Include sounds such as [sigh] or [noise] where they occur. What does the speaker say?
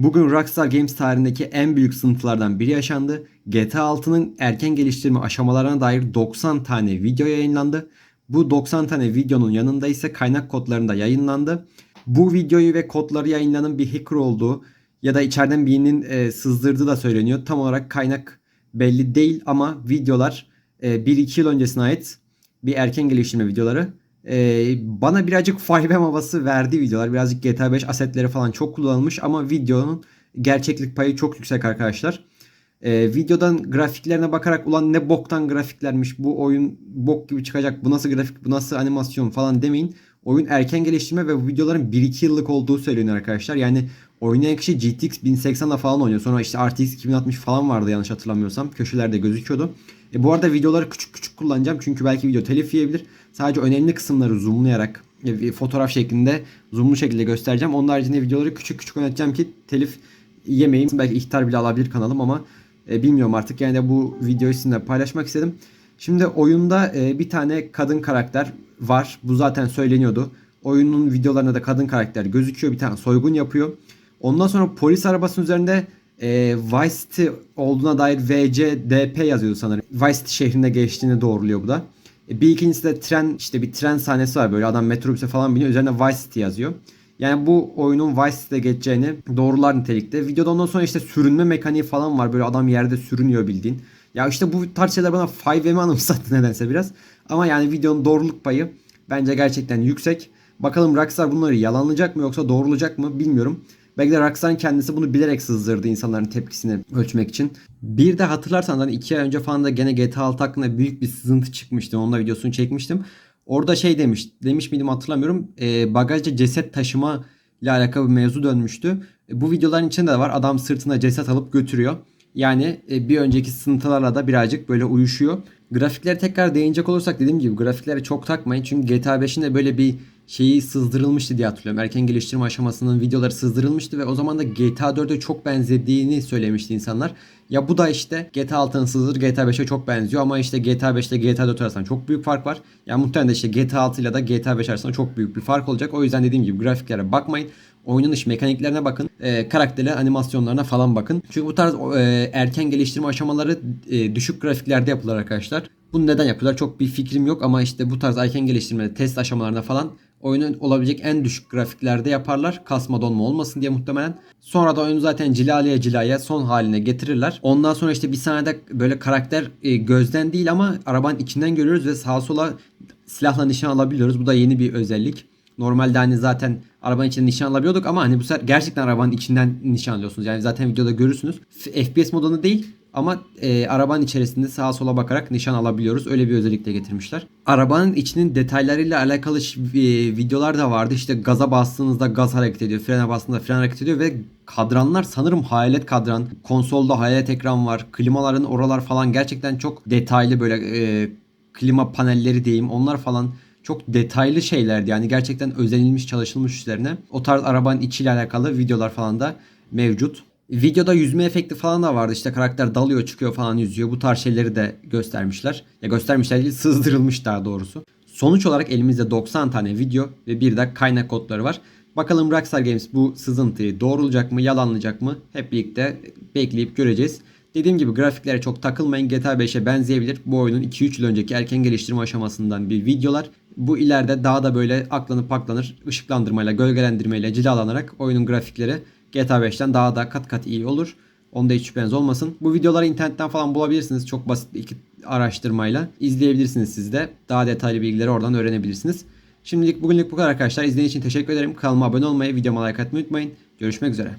Bugün Rockstar Games tarihindeki en büyük sınıflardan biri yaşandı. GTA 6'nın erken geliştirme aşamalarına dair 90 tane video yayınlandı. Bu 90 tane videonun yanında ise kaynak kodlarında yayınlandı. Bu videoyu ve kodları yayınlanan bir hacker olduğu ya da içeriden birinin e, sızdırdığı da söyleniyor. Tam olarak kaynak belli değil ama videolar e, 1-2 yıl öncesine ait bir erken geliştirme videoları. E, bana birazcık 5M havası verdi videolar. Birazcık GTA 5 asetleri falan çok kullanılmış ama videonun gerçeklik payı çok yüksek arkadaşlar. E, videodan grafiklerine bakarak ulan ne boktan grafiklermiş bu oyun bok gibi çıkacak bu nasıl grafik bu nasıl animasyon falan demeyin. Oyun erken geliştirme ve bu videoların 1-2 yıllık olduğu söyleniyor arkadaşlar. Yani oynayan kişi GTX 1080'la falan oynuyor. Sonra işte RTX 2060 falan vardı yanlış hatırlamıyorsam. Köşelerde gözüküyordu. E, bu arada videoları küçük küçük kullanacağım. Çünkü belki video telif yiyebilir. Sadece önemli kısımları zoomlayarak e, fotoğraf şeklinde zoomlu şekilde göstereceğim. Onun haricinde videoları küçük küçük oynatacağım ki telif yemeyeyim. Belki ihtar bile alabilir kanalım ama e, bilmiyorum artık. Yani de bu videoyu sizinle paylaşmak istedim. Şimdi oyunda e, bir tane kadın karakter var. Bu zaten söyleniyordu. Oyunun videolarında da kadın karakter gözüküyor. Bir tane soygun yapıyor. Ondan sonra polis arabasının üzerinde e, Vice City olduğuna dair VCDP yazıyordu sanırım. Vice City şehrinde geçtiğini doğruluyor bu da. E, bir ikincisi de tren işte bir tren sahnesi var böyle adam metrobüse falan biniyor üzerine Vice City yazıyor. Yani bu oyunun Vice City'de geçeceğini doğrular nitelikte. Videoda ondan sonra işte sürünme mekaniği falan var. Böyle adam yerde sürünüyor bildiğin. Ya işte bu tarz şeyler bana 5M'i anımsattı [laughs] nedense biraz. Ama yani videonun doğruluk payı bence gerçekten yüksek. Bakalım Rockstar bunları yalanlayacak mı yoksa doğrulayacak mı bilmiyorum. Belki de Rockstar'ın kendisi bunu bilerek sızdırdı insanların tepkisini ölçmek için. Bir de hatırlarsanız hani 2 ay önce falan da gene GTA 6 hakkında büyük bir sızıntı çıkmıştı. Onun da videosunu çekmiştim. Orada şey demiş, demiş miydim hatırlamıyorum. E, bagajda ceset taşıma ile alakalı bir mevzu dönmüştü. E, bu videoların içinde de var. Adam sırtına ceset alıp götürüyor. Yani e, bir önceki sınıflarla da birazcık böyle uyuşuyor. Grafiklere tekrar değinecek olursak dediğim gibi grafiklere çok takmayın. Çünkü GTA 5'in de böyle bir şeyi sızdırılmıştı diye hatırlıyorum. Erken geliştirme aşamasının videoları sızdırılmıştı ve o zaman da GTA 4'e çok benzediğini söylemişti insanlar. Ya bu da işte GTA 6'nın sızdır GTA 5'e çok benziyor ama işte GTA 5 ile GTA 4 arasında çok büyük fark var. Yani muhtemelen de işte GTA 6 ile de GTA 5 arasında çok büyük bir fark olacak. O yüzden dediğim gibi grafiklere bakmayın. Oynanış mekaniklerine bakın. E, karakterler animasyonlarına falan bakın. Çünkü bu tarz e, erken geliştirme aşamaları e, düşük grafiklerde yapılır arkadaşlar. Bunu neden yapıyorlar çok bir fikrim yok ama işte bu tarz erken geliştirme test aşamalarında falan oyunun olabilecek en düşük grafiklerde yaparlar. Kasma donma olmasın diye muhtemelen. Sonra da oyunu zaten cilaleye cilaya son haline getirirler. Ondan sonra işte bir sahnede böyle karakter e, gözden değil ama arabanın içinden görüyoruz ve sağa sola silahla nişan alabiliyoruz. Bu da yeni bir özellik. Normalde hani zaten arabanın içinde nişan alabiliyorduk ama hani bu sefer gerçekten arabanın içinden nişan alıyorsunuz. Yani zaten videoda görürsünüz. FPS modunu değil ama e, arabanın içerisinde sağa sola bakarak nişan alabiliyoruz. Öyle bir özellik de getirmişler. Arabanın içinin detaylarıyla alakalı e, videolar da vardı. İşte gaza bastığınızda gaz hareket ediyor. Frene bastığınızda fren hareket ediyor ve kadranlar sanırım hayalet kadran. Konsolda hayalet ekran var. Klimaların oralar falan gerçekten çok detaylı böyle e, klima panelleri diyeyim. Onlar falan çok detaylı şeylerdi. Yani gerçekten özenilmiş çalışılmış üzerine. O tarz arabanın içiyle alakalı videolar falan da mevcut. Videoda yüzme efekti falan da vardı. İşte karakter dalıyor çıkıyor falan yüzüyor. Bu tarz şeyleri de göstermişler. Ya göstermişler değil sızdırılmış daha doğrusu. Sonuç olarak elimizde 90 tane video ve bir de kaynak kodları var. Bakalım Rockstar Games bu sızıntıyı doğrulayacak mı yalanlayacak mı hep birlikte bekleyip göreceğiz. Dediğim gibi grafiklere çok takılmayın. GTA 5'e benzeyebilir. Bu oyunun 2-3 yıl önceki erken geliştirme aşamasından bir videolar. Bu ileride daha da böyle aklanıp paklanır. ışıklandırmayla, gölgelendirmeyle cilalanarak oyunun grafikleri GTA 5'ten daha da kat kat iyi olur. Onda hiç şüpheniz olmasın. Bu videoları internetten falan bulabilirsiniz. Çok basit bir iki araştırmayla. izleyebilirsiniz siz de. Daha detaylı bilgileri oradan öğrenebilirsiniz. Şimdilik bugünlük bu kadar arkadaşlar. İzlediğiniz için teşekkür ederim. Kanalıma abone olmayı, videoma like atmayı unutmayın. Görüşmek üzere.